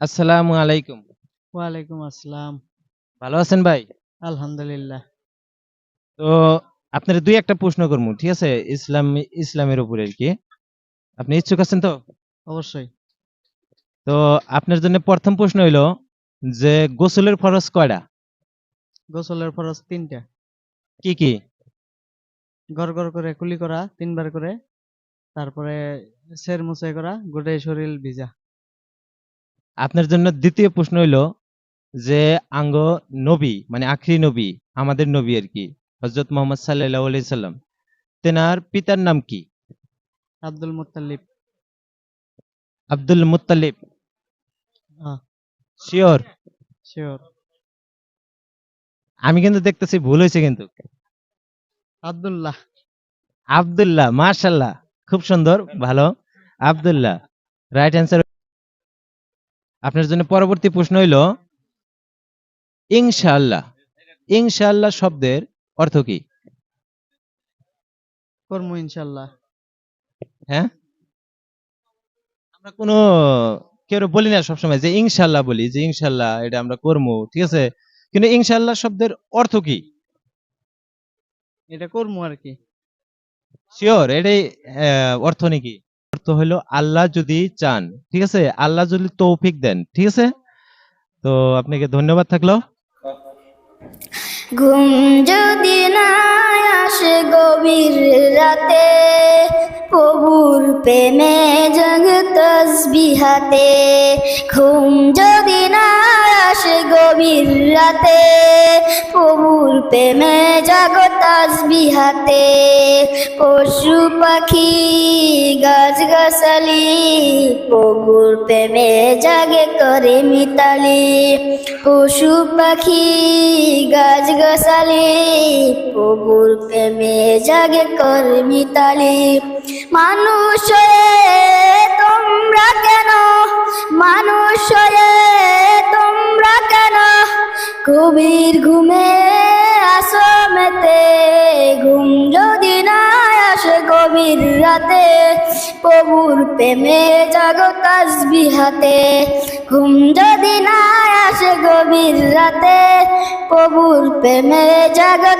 আসসালামু আলাইকুম। ওয়ালাইকুম আসসালাম। ভালো আছেন ভাই? আলহামদুলিল্লাহ। তো আপনার দুই একটা প্রশ্ন করব ঠিক আছে? ইসলাম ইসলামের উপরে আর কি। আপনি ইচ্ছুক আছেন তো? অবশ্যই। তো আপনার জন্য প্রথম প্রশ্ন হইল যে গোসলের ফরজ কয়টা? গোসলের ফরজ তিনটা। কি কি? গড় গড় করে কুলি করা তিনবার করে। তারপরে সের মুছে করা গোটাই শরীর ভিজা। আপনার জন্য দ্বিতীয় প্রশ্ন হইল যে আঙ্গ নবী মানে আখরি নবী আমাদের নবী আর কি হজরত মোহাম্মদ সাল্লাহ সাল্লাম। তেনার পিতার নাম কি? Abdul Muttalib. Abdul Muttalib. হ্যাঁ শিওর? শিওর। আমি কিন্তু দেখতেছি ভুল হয়েছে কিন্তু। আব্দুল্লাহ। আব্দুল্লাহ মার্শাল্লাহ খুব সুন্দর ভালো। আব্দুল্লাহ রাইট অ্যান্সার আপনার জন্য পরবর্তী প্রশ্ন হইল ইনশাআল্লাহ। ইনশাআল্লাহ শব্দের অর্থ কি? কর্ম ইনশাল্লাহ হ্যাঁ? আমরা কোনো কেউ বলি না সবসময় যে ইনশাআল্লাহ বলি যে ইনশাআল্লাহ এটা আমরা করব ঠিক আছে? কিন্তু ইনশাআল্লাহ শব্দের অর্থ কি? এটা কর্ম আর কি। শিওর এটাই আহ, অর্থ নাকি? অর্থ হলো আল্লাহ যদি চান, ঠিক আছে? আল্লাহ যদি তৌফিক দেন, ঠিক আছে? তো আপনাকে ধন্যবাদ থাকল। ঘুম যদি না আসে গভীর রাতে, প্রভুর প্রেমে জগ তসবিহাতে। ঘুম যদি না আসে গভীর রাতে, প্রভুর প্রেমে জগ তসবিহাতে পশু পাখি গাছ গাছালি প্রভুর প্রেমে জাগে করে মিতালি। পশু পাখি গাছ গাছালি প্রভুর প্রেমে জাগে কর মিতালি। মানুষ রাতে প্রভুর প্রেমে জাগো তাসবিহাতে ঘুম যদি না আসে গভীর রাতে প্রভুর প্রেমে জাগো